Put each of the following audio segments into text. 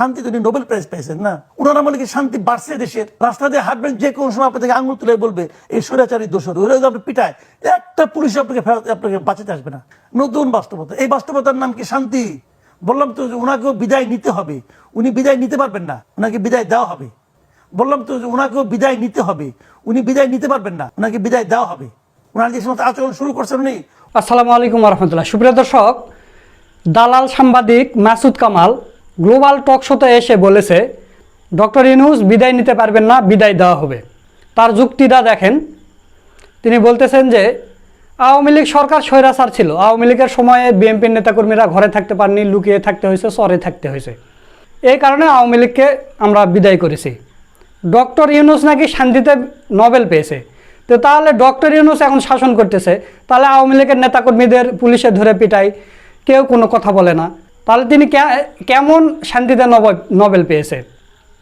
শান্তি তিনি Nobel prize পেয়েছেন না? ওনারা বলে কি শান্তি বাড়ছে দেশের। রাস্তা দিয়ে হাঁটবেন, যে কোনো সময় আপনাকে আঙুল তুলে বলবে, এই স্বৈরাচারী দোষর ওরা আপনি পিটায়, একটা পুলিশ আপনাকে ফেরত, আপনাকে বাঁচাতে আসবে না। নতুন বাস্তবতা। এই বাস্তবতার নাম কি শান্তি? বললাম তো ওনাকেও বিদায় নিতে হবে। উনি বিদায় নিতে পারবেন না ওনাকে বিদায় দেওয়া হবে। বললাম তো ওনাকেও বিদায় নিতে হবে। উনি বিদায় নিতে পারবেন না ওনাকে বিদায় দেওয়া হবে। ওনার যে সমস্ত আচরণ শুরু করছেন উনি। আসসালামু আলাইকুম রহমতুল্লাহ। সুপ্রিয় দর্শক, দালাল সাংবাদিক মাসুদ কামাল গ্লোবাল টক শোতে এসে বলেছে, ডক্টর ইনুস বিদায় নিতে পারবেন না, বিদায় দেওয়া হবে। তার যুক্তিটা দেখেন। তিনি বলতেছেন যে, আওয়ামী লীগ সরকার স্বৈরাচার ছিল। আওয়ামী লীগের সময়ে বিএনপির নেতাকর্মীরা ঘরে থাকতে পারেনি, লুকিয়ে থাকতে হয়েছে, চরে থাকতে হয়েছে। এই কারণে আওয়ামী লীগকে আমরা বিদায় করেছি। ডক্টর ইউনুস নাকি শান্তিতে নোবেল পেয়েছে। তো তাহলে ডক্টর ইউনুস এখন শাসন করতেছে। তাহলে আওয়ামী লীগের নেতাকর্মীদের পুলিশে ধরে পিটায়, কেউ কোনো কথা বলে না। তাহলে তিনি কেমন শান্তিতে নব- নোবেল পেয়েছে?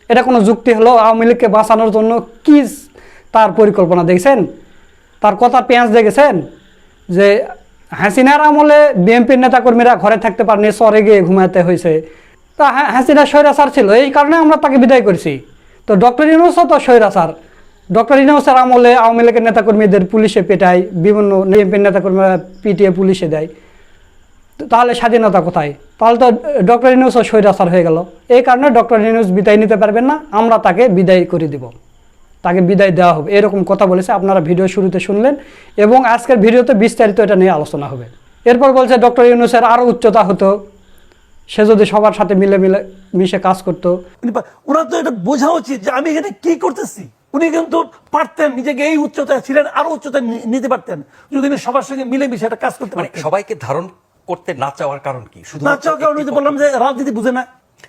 এটা কোনো যুক্তি হলো আওয়ামী লীগকে বাঁচানোর জন্য কি তার পরিকল্পনা দেখছেন? তার কথা পেঁয়াজ দেখেছেন? যে হাসিনার আমলে বিএনপির নেতাকর্মীরা ঘরে থাকতে পারেনি সরে গিয়ে ঘুমাতে হয়েছে। তা হ্যাঁ হাসিনা স্বৈরাচার ছিল, এই কারণে আমরা তাকে বিদায় করছি। তো ডক্টর ইউনুসও তো স্বৈরাচার। ডক্টর ইউনুসের আমলে আওয়ামী লীগের নেতাকর্মীদের পুলিশে পেটায়, বিভিন্ন বিএনপির নেতাকর্মীরা পিটিয়ে পুলিশে দেয়। তাহলে স্বাধীনতা কোথায়? তাহলে তো ডক্টর ইউনুসও স্বৈরাচার হয়ে গেল। এই কারণে ডক্টর ইউনুস বিদায় নিতে পারবেন না আমরা তাকে বিদায় করে দিব। তাকে বিদায় দেওয়া হবে। এরকম কথা বলেছে আপনারা ভিডিও শুরুতে শুনলেন এবং আজকের ভিডিওতে বিস্তারিত এটা নিয়ে আলোচনা হবে। এরপর বলছে ডক্টর ইউনুসের আরও উচ্চতা হতো। সে যদি সবার সাথে মিলে মিলে মিশে কাজ করতো। ওনার তো এটা বোঝা উচিত যে আমি এখানে কি করতেছি। উনি কিন্তু পারতেন নিজেকে এই উচ্চতায় ছিলেন আরও উচ্চতায় নিতে পারতেন। যদি উনি সবার সঙ্গে মিলেমিশে একটা কাজ করতে মানে পারতেন। সবাইকে ধারণ করতে না চাওয়ার কারণ কি? শুধু না চাওয়ার কারণে বললাম যে রাজনীতি বুঝে না।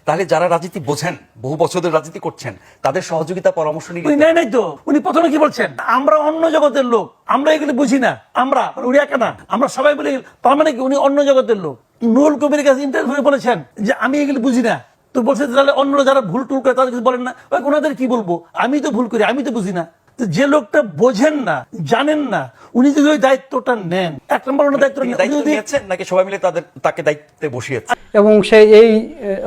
তাহলে যারা রাজনীতি বোঝেন বহু বছরের রাজনীতি করছেন তাদের সহযোগিতা পরামর্শ উনি নিয়ে নাই তো? উনি প্রথমে কি বলছেন? আমরা অন্য জগতের লোক আমরা এগুলো বুঝি না। আমরা উনি একা না। আমরা সবাই বলি তার মানে কি উনি অন্য জগতের লোক? নুরুল কবির কাছে ইন্টারভিউ বলেছেন যে আমি এগুলো বুঝি না। তো বলছে তাহলে অন্য যারা ভুল টুল করে তাদের কিছু বলেন না। ওনাদের কি বলব? আমি তো ভুল করি আমি তো বুঝি না। যে লোকটা বোঝেন না জানেন না উনি যদি ওই দায়িত্বটা নেন এক নম্বর ওনার দায়িত্ব উনি দায়িত্ব নিয়েছেন নাকি সবাই মিলে তাদের তাকে দায়িত্বে বসিয়েছে এবং সে এই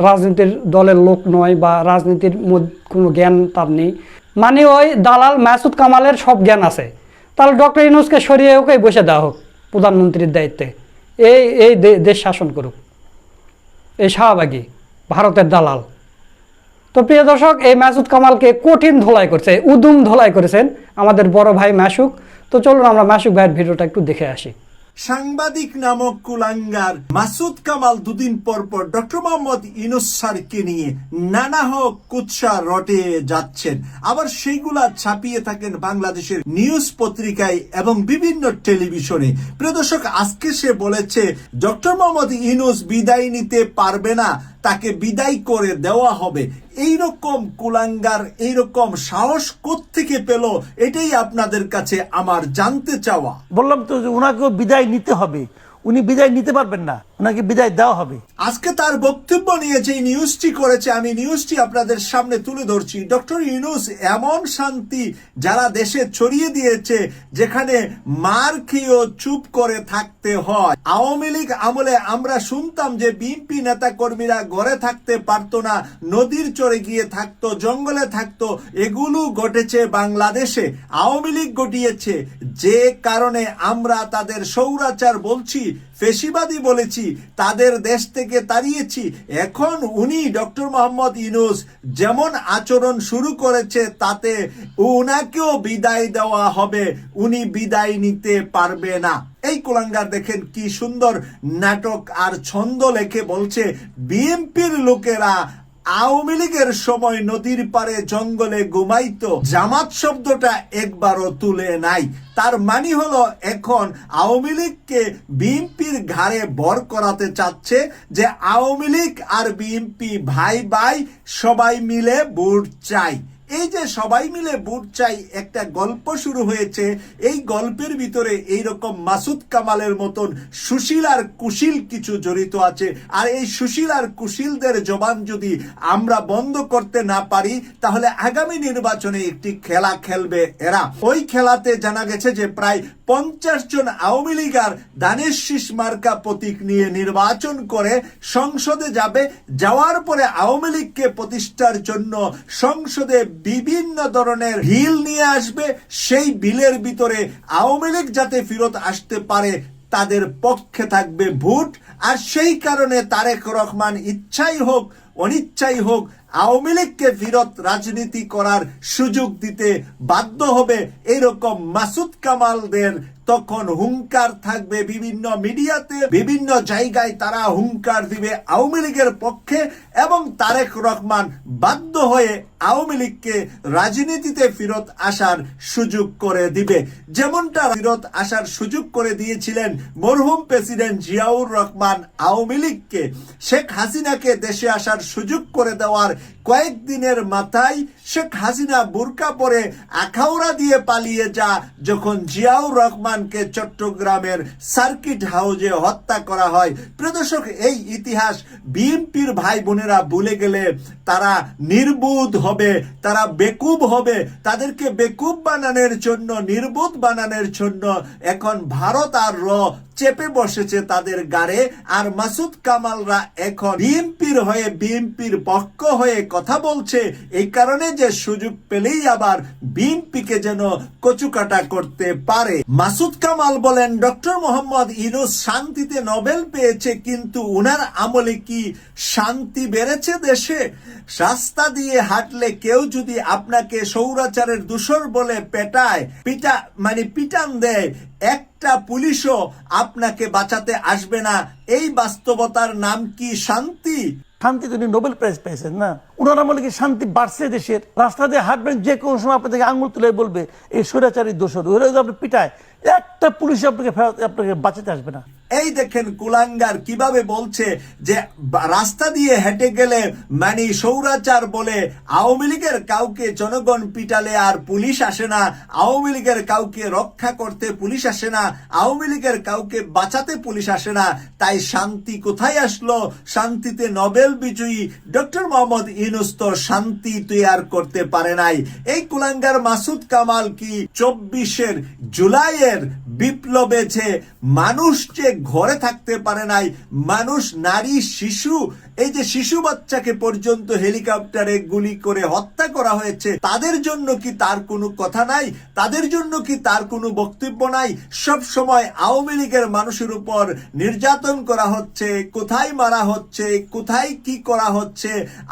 রাজনীতির দলের লোক নয় বা রাজনীতির মধ্যে কোনো জ্ঞান তার নেই। মানে ওই দালাল মাসুদ কামালের সব জ্ঞান আছে। তাহলে ডক্টর ইনুসকে সরিয়ে ওকে বসে দেওয়া হোক প্রধানমন্ত্রীর দায়িত্বে। এই এই দেশ শাসন করুক। এই শাহবাগী ভারতের দালাল। তো প্রিয় দর্শক, এই মাসুদ কামালকে কঠিন ধোলাই করছে, উদুম ধোলাই করেছেন আমাদের বড় ভাই মাসুক তো চলুন আমরা মাসুক ভাইয়ের ভিডিওটা একটু দেখে আসি। সাংবাদিক নামক কুলাঙ্গার মাসুদ কামাল দুদিন পর পর ডক্টর মোহাম্মদ ইনুস স্যারকে নিয়ে নানা হোক কুৎসা রটে যাচ্ছেন। আবার সেইগুলা ছাপিয়ে থাকেন বাংলাদেশের নিউজ পত্রিকায় এবং বিভিন্ন টেলিভিশনে। প্রিয় দর্শক, আজকে সে বলেছে, ডক্টর মোহাম্মদ ইনুস বিদায় নিতে পারবে না, তাকে বিদায় করে দেওয়া হবে। এইরকম কুলাঙ্গার, এইরকম সাহস থেকে পেল, এটাই আপনাদের কাছে আমার জানতে চাওয়া। বললাম তো ওনাকেও বিদায় নিতে হবে। উনি বিদায় নিতে পারবেন না। ওনাকে বিদায় দেওয়া হবে। আজকে তার বক্তব্য নিয়ে যে নিউজটি করেছে, আমি নিউজটি আপনাদের সামনে তুলে ধরছি। ডক্টর ইউনুস এমন শান্তি যারা দেশে ছড়িয়ে দিয়েছে, যেখানে মার খেয়েও চুপ করে থাকতে হয়। আওয়ামী লীগ আমলে আমরা শুনতাম যে বিএনপি নেতা কর্মীরা ঘরে থাকতে পারতো না, নদীর চরে গিয়ে থাকতো, জঙ্গলে থাকতো, এগুলো ঘটেছে বাংলাদেশে। আওয়ামী লীগ ঘটিয়েছে। যে কারণে আমরা তাদের সৌরাচার বলছি ফেসিবাদী বলেছি, তাদের দেশ থেকে তাড়িয়েছি। এখন উনি ডক্টর মোহাম্মদ ইনুস যেমন আচরণ শুরু করেছে, তাতে উনাকেও বিদায় দেওয়া হবে। উনি বিদায় নিতে পারবে না। এই কুলাঙ্গার দেখেন কি সুন্দর নাটক আর ছন্দ লেখে বলছে, বিএনপির লোকেরা আওয়ামী লীগের সময় নদীর পারে জঙ্গলে ঘুমাইতো, জামাত শব্দটা একবারও তুলে নাই। তার মানে হলো এখন আওয়ামী লীগকে বিএনপির ঘাড়ে বর করাতে চাচ্ছে যে আওয়ামী লীগ আর বিএনপি ভাই ভাই সবাই মিলে ভোট চাই। এই যে সবাই মিলে বুট চাই, একটা গল্প শুরু হয়েছে। এই গল্পের ভিতরে এই রকম মাসুদ কামালের মতন সুশীল আর কুশীল কিছু জড়িত আছে। আর এই সুশীল আর কুশীলদের জবান যদি আমরা বন্ধ করতে না পারি, তাহলে আগামী নির্বাচনে একটি খেলা খেলবে এরা। ওই খেলাতে জানা গেছে যে প্রায় পঞ্চাশ জন আওয়ামী লীগার দানেশ শীষ মার্কা প্রতীক নিয়ে নির্বাচন করে সংসদে যাবে। যাওয়ার পরে আওয়ামী লীগকে প্রতিষ্ঠার জন্য সংসদে বিভিন্ন ধরনের বিল নিয়ে আসবে, সেই বিলের ভিতরে আওয়ামী লীগ যাতে ফেরত আসতে পারে, তাদের পক্ষে থাকবে ভোট। আর সেই কারণে তারেক রহমান ইচ্ছাই হোক, অনিচ্ছাই হোক, আওয়ামী লীগকে ফিরত রাজনীতি করার সুযোগ দিতে বাধ্য হবে, এরকম মাসুদ কামালদের তখন হুঙ্কার থাকবে বিভিন্ন মিডিয়াতে, বিভিন্ন জায়গায় তারা হুঙ্কার দিবে আওয়ামী লীগের পক্ষে এবং তারেক রহমান বাধ্য হয়ে আওয়ামী লীগকে রাজনীতিতে ফেরত আসার সুযোগ করে দিবে। যেমনটা ফেরত আসার সুযোগ করে দিয়েছিলেন মরহুম প্রেসিডেন্ট জিয়াউর রহমান আওয়ামী লীগকে। শেখ হাসিনাকে দেশে আসার সুযোগ করে দেওয়ার কয়েকদিনের মাথায় শেখ হাসিনা বুরকা পরে আখাউড়া দিয়ে পালিয়ে যা যখন জিয়াউর রহমানকে চট্টগ্রামের সার্কিট হাউজে হত্যা করা হয়। প্রদর্শক, এই ইতিহাস বিএনপির ভাই বোনেরা ভুলে গেলে তারা নির্বোধ হবে, তারা বেকুব হবে। তাদেরকে বেকুব বানানোর জন্য, নির্বোধ বানানোর জন্য এখন ভারত আর র চেপে বসেছে তাদের গাড়ে, আর মাসুদ কামালরা এখন বিএনপির হয়ে বিএনপির পক্ষ হয়ে কথা বলছে। এই কারণে যে সুযোগ পেলেই আবার বিএনপিকে যেন কচুকাটা করতে পারে। মাসুদ কামাল বলেন, ডক্টর মোহাম্মদ ইনুস শান্তিতে নোবেল পেয়েছে, কিন্তু উনার আমলে কি শান্তি বেড়েছে দেশে? রাস্তা দিয়ে হাঁটলে কেউ যদি আপনাকে সৌরাচারের দূষর বলে পেটায়, পিটা মানে পিটান দেয় একটা পুলিশও আপনাকে বাঁচাতে আসবে না। এই বাস্তবতার নাম কি শান্তি? শান্তি তিনি নোবেল প্রাইজ পেয়েছেন না ওনার আমলে কি শান্তি বাড়ছে দেশের? রাস্তা দিয়ে হাঁটবেন যে কোনো সময় আপনাদেরকে আঙুল তুলে বলবে, এই স্বৈরাচারী দোষর ওরা যদি আপনি পিটায়, একটা পুলিশ আপনাকে ফেরত আপনাকে বাঁচাতে আসবে না। এই দেখেন কুলাঙ্গার কীভাবে বলছে যে, রাস্তা দিয়ে হেঁটে গেলে মানে সৌরাচার বলে আওয়ামী লীগের কাউকে জনগণ পিটালে আর পুলিশ আসে না। আওয়ামী লীগের কাউকে রক্ষা করতে পুলিশ আসে না। আওয়ামী লীগের কাউকে বাঁচাতে পুলিশ আসে না। তাই শান্তি কোথায় আসলো? শান্তিতে নোবেল বিজয়ী ডক্টর মোহাম্মদ ইউনুস তো শান্তি তৈয়ার করতে পারে নাই। এই কুলাঙ্গার মাসুদ কামাল কি চব্বিশের জুলাইয়ের বিপ্লবে যে মানুষ যে ঘরে থাকতে পারে নাই, মানুষ নারী, শিশু এই যে শিশু বাচ্চাকে পর্যন্ত হেলিকপ্টারে গুলি করে হত্যা করা হয়েছে, তাদের জন্য কি তার কোনো কথা নাই? তাদের জন্য কি তার কোনো বক্তব্য নাই? সব সময় আওয়ামী লীগের মানুষের উপর নির্যাতন করা হচ্ছে, কোথায় মারা হচ্ছে, কোথায় কি করা হচ্ছে,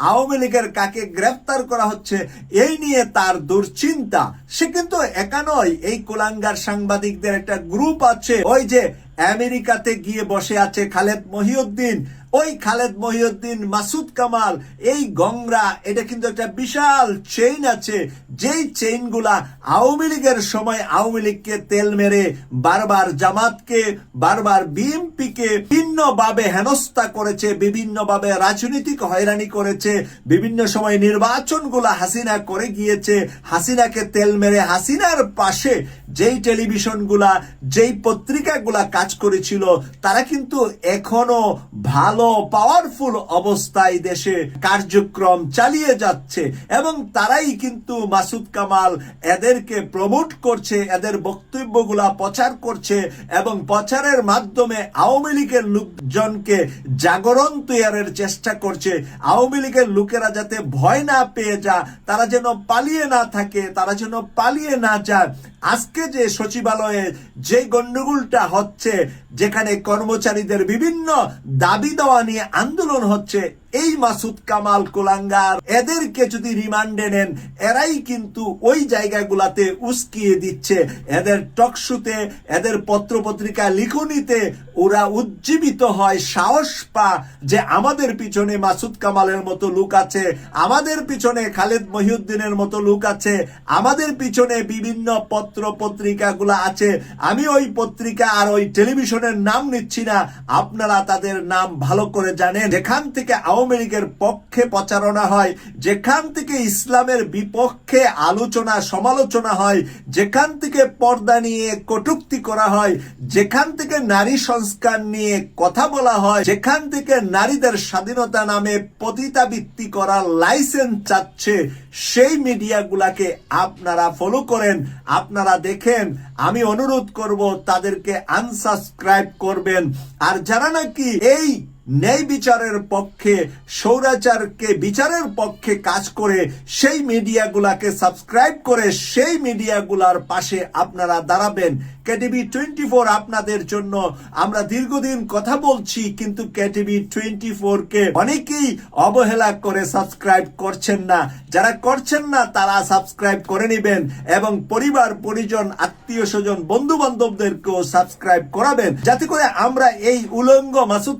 আওয়ামী লীগের কাকে গ্রেফতার করা হচ্ছে, এই নিয়ে তার দুশ্চিন্তা। সে কিন্তু একা নয়, এই কোলাঙ্গার সাংবাদিকদের একটা গ্রুপ আছে, ওই যে আমেরিকাতে গিয়ে বসে আছে খালেদ মহিউদ্দিন। ওই খালেদ মহিউদ্দিন মাসুদ কামাল, এই গংরা, এটা কিন্তু একটা বিশাল চেইন আছে, যেই চেইনগুলা আওয়ামী লীগের সময় আওয়ামী লীগকে তেল মেরে বারবার জামাতকে, বারবার বিএনপিকে বিভিন্নভাবে হেনস্থা করেছে, বিভিন্নভাবে রাজনৈতিক হয়রানি করেছে, বিভিন্ন সময় নির্বাচনগুলা হাসিনা করে গিয়েছে, হাসিনাকে তেল মেরে হাসিনার পাশে যেই টেলিভিশনগুলা, যেই পত্রিকাগুলা কাজ করেছিল, তারা কিন্তু এখনও ভালো পাওয়ারফুল অবস্থায় দেশে কার্যক্রম চালিয়ে যাচ্ছে এবং তারাই কিন্তু মাসুদ কামাল এদেরকে প্রমোট করছে, এদের বক্তব্যগুলা প্রচার করছে এবং প্রচারের মাধ্যমে আওয়ামী লীগের লোকজনকে জাগরণ তৈয়ারের চেষ্টা করছে। আওয়ামী লীগের লোকেরা যাতে ভয় না পেয়ে যা তারা যেন পালিয়ে না থাকে, তারা যেন পালিয়ে না যায় আজকে যে সচিবালয়ে যে গন্ডগোলটা হচ্ছে যেখানে কর্মচারীদের বিভিন্ন দাবি দেওয়া নিয়ে আন্দোলন হচ্ছে এই মাসুদ কামাল কোলাঙ্গার, এদেরকে যদি রিমান্ডে নেন, এরাই কিন্তু ওই জায়গাগুলাতে উস্কিয়ে দিচ্ছে। এদের টকশুতে, এদের পত্রপত্রিকা লিখনিতে ওরা উজ্জীবিত হয়, সাহস পা যে আমাদের পিছনে মাসুদ কামালের মতো লোক আছে, আমাদের পিছনে খালেদ মহিউদ্দিনের মতো লোক আছে, আমাদের পিছনে বিভিন্ন পত্র পত্রিকাগুলো আছে। আমি ওই পত্রিকা আর ওই টেলিভিশনের নাম নিচ্ছি না। আপনারা তাদের নাম ভালো করে জানেন। যেখান থেকে আওয়ামী আওয়ামী লীগের পক্ষে প্রচারণা হয়। যেখান থেকে ইসলামের বিপক্ষে আলোচনা, সমালোচনা হয়, যেখান থেকে পর্দা নিয়ে কটুক্তি করা হয়, যেখান থেকে নারী সংস্কার নিয়ে কথা বলা হয়, যেখান থেকে নারীদের স্বাধীনতা নামে পতিতাবৃত্তি করার লাইসেন্স চাচ্ছে, সেই মিডিয়াগুলাকে আপনারা ফলো করেন, আপনারা দেখেন। আমি অনুরোধ করব তাদেরকে আনসাবস্ক্রাইব করবেন। আর যারা নাকি এই ন্যায় বিচারের পক্ষে সৌরাচারকে বিচারের পক্ষে কাজ করে সেই মিডিয়াগুলাকে সাবস্ক্রাইব করে সেই মিডিয়াগুলার পাশে আপনারা দাঁড়াবেন। কেটিভি টোয়েন্টি ফোর আপনাদের জন্য আমরা দীর্ঘদিন কথা বলছি, কিন্তু কেটিভি টোয়েন্টি ফোর কে অনেকেই অবহেলা করে সাবস্ক্রাইব করছেন না। যারা করছেন না, তারা সাবস্ক্রাইব করে নেবেন এবং পরিবার, পরিজন আত্মীয় স্বজন বন্ধু বান্ধবদেরকেও সাবস্ক্রাইব করাবেন। যাতে করে আমরা এই উলঙ্গ মাসুদ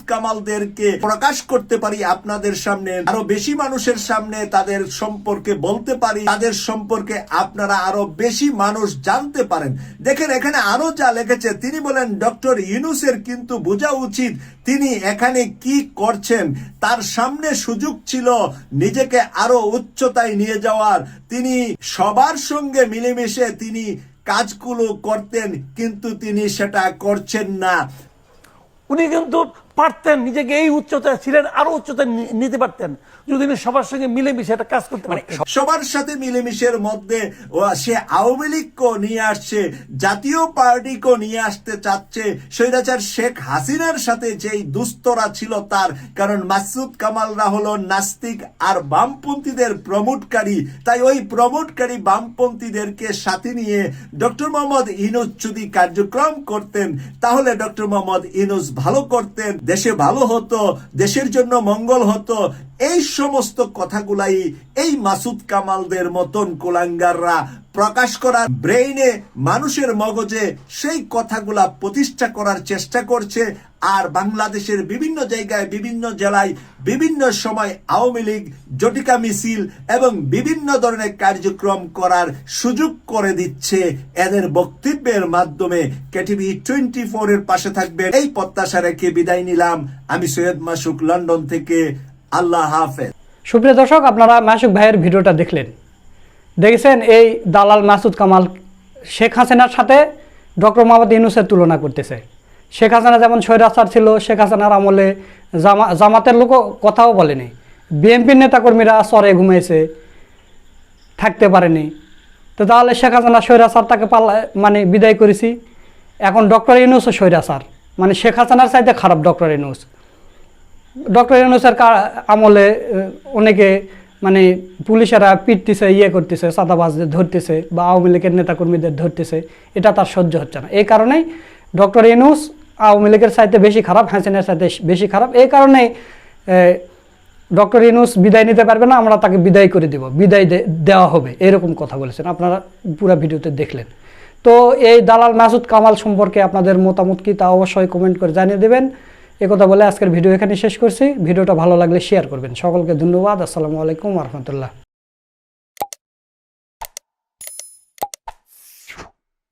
কামালদেরকে প্রকাশ করতে পারি আপনাদের সামনে, আরও বেশি মানুষের সামনে তাদের সম্পর্কে বলতে পারি, তাদের সম্পর্কে আপনারা আরও বেশি মানুষ জানতে পারেন। দেখেন, এখানে আরও যা লিখেছে, তিনি বলেন, ডক্টর ইউনুসের কিন্তু বোঝা উচিত তিনি এখানে কি করছেন। তার সামনে সুযোগ ছিল নিজেকে আরও উচ্চতায় নিয়ে যাওয়ার। তিনি সবার সঙ্গে মিলেমিশে তিনি কাজগুলো করতেন, কিন্তু তিনি সেটা করছেন না। উনি কিন্তু পারতেন নিজেকে এই উচ্চতায় ছিলেন আরও উচ্চতায় নিতে পারতেন। যদি সবার সঙ্গে মিলেমিশে একটা কাজ করতে পারতেন। সবার সাথে মিলেমিশের মধ্যে সে আওয়ামী লীগকেও নিয়ে আসছে জাতীয় পার্টিকেও নিয়ে আসতে চাচ্ছে স্বৈরাচার শেখ হাসিনার সাথে যেই দুস্তরা ছিল তার কারণ মাসুদ কামালরা হলো নাস্তিক আর বামপন্থীদের প্রমোটকারী। তাই ওই প্রমোটকারী বামপন্থীদেরকে সাথে নিয়ে ডক্টর মোহাম্মদ ইনুস যদি কার্যক্রম করতেন তাহলে ডক্টর মোহাম্মদ ইনুস ভালো করতেন দেশে ভালো হতো দেশের জন্য মঙ্গল হতো। এই সমস্ত কথাগুলাই এই মাসুদ কামালদের মতন কোলাঙ্গাররা প্রকাশ করার ব্রেইনে মানুষের মগজে সেই কথাগুলা প্রতিষ্ঠা করার চেষ্টা করছে আর বাংলাদেশের বিভিন্ন জায়গায়, বিভিন্ন জেলায়, বিভিন্ন সময় আওয়ামী লীগ, জটিকা মিছিল এবং বিভিন্ন ধরনের কার্যক্রম করার সুযোগ করে দিচ্ছে। এদের বক্তব্যের মাধ্যমে কেটিভি টোয়েন্টি ফোর এর পাশে থাকবে এই প্রত্যাশা রেখে বিদায় নিলাম। আমি সৈয়দ মাসুক, লন্ডন থেকে। আল্লাহ হাফেজ। সুপ্রিয় দর্শক, আপনারা মাসুক ভাইয়ের ভিডিওটা দেখলেন। দেখেছেন এই দালাল মাসুদ কামাল শেখ হাসিনার সাথে ডক্টর মোহাম্মদ ইউনুসের তুলনা করতেছে। শেখ হাসিনা যেমন স্বৈরাচার ছিল, শেখ হাসিনার আমলে জামা জামাতের লোকও কথাও বলেনি। বিএনপির নেতাকর্মীরা সরে ঘুমিয়েছে থাকতে পারেনি। তো তাহলে শেখ হাসিনা স্বৈরাচার তাকে পাল্লা মানে বিদায় করেছি। এখন ডক্টর ইউনুসও স্বৈরাচার। মানে শেখ হাসিনার চাইতে খারাপ ডক্টর ইউনুস। ডক্টর ইউনুসের আমলে অনেকে মানে পুলিশেরা পিটতেছে ইয়ে করতেছে চাঁদাবাজদের ধরতেছে বা আওয়ামী লীগের নেতাকর্মীদের ধরতেছে, এটা তার সহ্য হচ্ছে না। এই কারণেই ডক্টর ইউনুস আওয়ামী লীগের চাইতে বেশি খারাপ, হাসিনের চাইতে বেশি খারাপ। এই কারণেই ডক্টর ইউনুস বিদায় নিতে পারবে না, আমরা তাকে বিদায় করে দেব, বিদায় দেওয়া হবে, এরকম কথা বলেছেন। আপনারা পুরো ভিডিওতে দেখলেন। তো এই দালাল মাসুদ কামাল সম্পর্কে আপনাদের মতামত কি তা অবশ্যই কমেন্ট করে জানিয়ে দেবেন। কথা বলে আজকের ভিডিও এখানে শেষ করছি। ভিডিওটা ভালো লাগলে শেয়ার করবেন। সকলকে ধন্যবাদ। আসসালামু আলাইকুম রহমতুল্লাহ।